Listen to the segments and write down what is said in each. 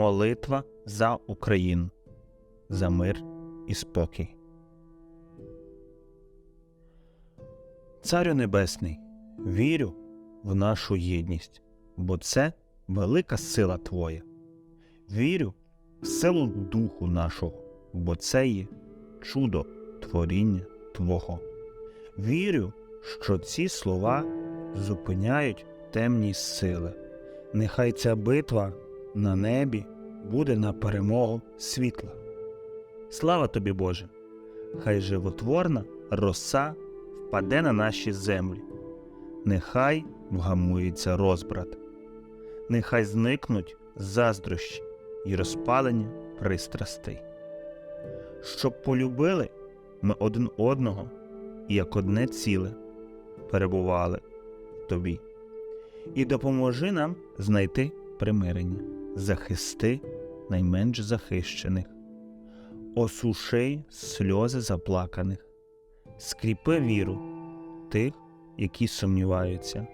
Молитва за Україну, за мир і спокій. Царю Небесний, вірю в нашу єдність, бо це велика сила Твоя. Вірю в силу Духу нашого, бо це є чудо творіння Твого. Вірю, що ці слова зупиняють темні сили. Нехай ця битва на небі буде на перемогу світла. Слава тобі, Боже! Хай животворна роса впаде на наші землі. Нехай вгамується розбрат, нехай зникнуть заздрощі і розпалення пристрастей. Щоб полюбили ми один одного і як одне ціле перебували в тобі. І допоможи нам знайти примирення, захисти найменш захищених, осуши сльози заплаканих, скріпи віру тих, які сумніваються,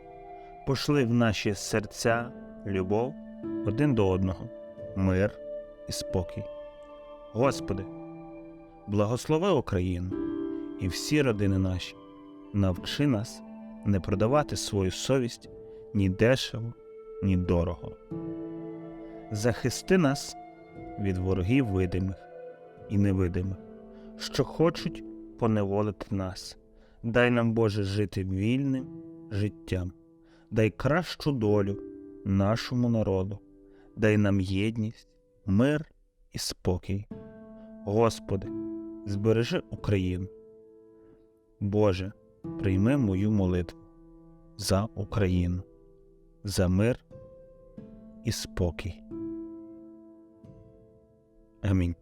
пошли в наші серця любов один до одного, мир і спокій. Господи, благослови Україну і всі родини наші, навчи нас не продавати свою совість ні дешево, ні дорого. Захисти нас від ворогів видимих і невидимих, що хочуть поневолити нас. Дай нам, Боже, жити вільним життям, дай кращу долю нашому народу, дай нам єдність, мир і спокій. Господи, збережи Україну. Боже, прийми мою молитву за Україну, за мир і спокій. Амінь.